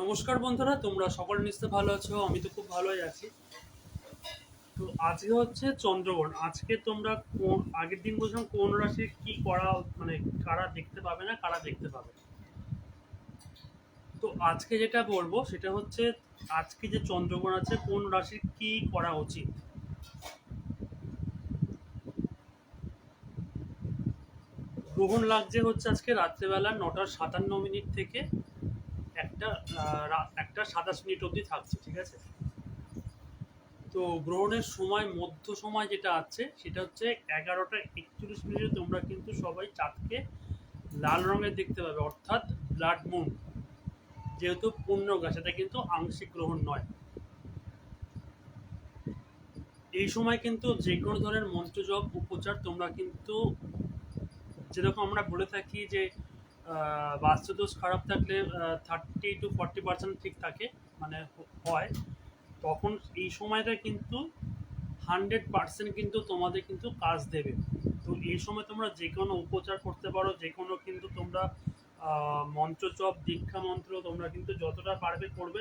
নমস্কার বন্ধুরা, তোমরা সকল নিশ্চয় ভালো আছো, আমি তো খুব ভালোই আছি। তো আজকে হচ্ছে চন্দ্রগ্রহণ। আজকে তোমরা কোন, আগের দিন বলছিলাম কোন রাশির কি করা মানে কারা দেখতে পাবে না, কারা দেখতে পাবে তো আজকে যেটা বলব, সেটা হচ্ছে আজকে যে চন্দ্রগ্রহণ আছে, কোন রাশির কি করা উচিত? গ্রহণ লাগছে হচ্ছে আজকে রাত্রেবেলা নটা সাতান্ন মিনিট থেকে একটা একটা সাতাশ মিনিট অবধি থাকছে, ঠিক আছে? তো গ্রহণের সময়, মধ্য সময় যেটা আছে, সেটা হচ্ছে এগারোটা একচল্লিশ মিনিটে তোমরা কিন্তু সবাই চাঁদকে লাল রঙের দেখতে পাবে, অর্থাৎ ব্লাড মুন। যেহেতু পূর্ণগা সেটা কিন্তু আংশিক গ্রহণ নয়। এই সময় কিন্তু যে কোনো ধরনের মন্ত্রজপ, উপচার তোমরা কিন্তু, যেরকম আমরা বলে থাকি যে বাস্তুদোষ খারাপ থাকলে থার্টি টু ফর্টি পার্সেন্ট ঠিক থাকে মানে হয়। তখন এই সময়টা কিন্তু হান্ড্রেড পার্সেন্ট কিন্তু তোমাদের কিন্তু কাজ দেবে। তো এই সময় তোমরা যে কোনো উপচার করতে পারো, যে কোনো কিন্তু তোমরা মন্ত্রজপ দীক্ষা মন্ত্র তোমরা কিন্তু যতটা পারবে করবে।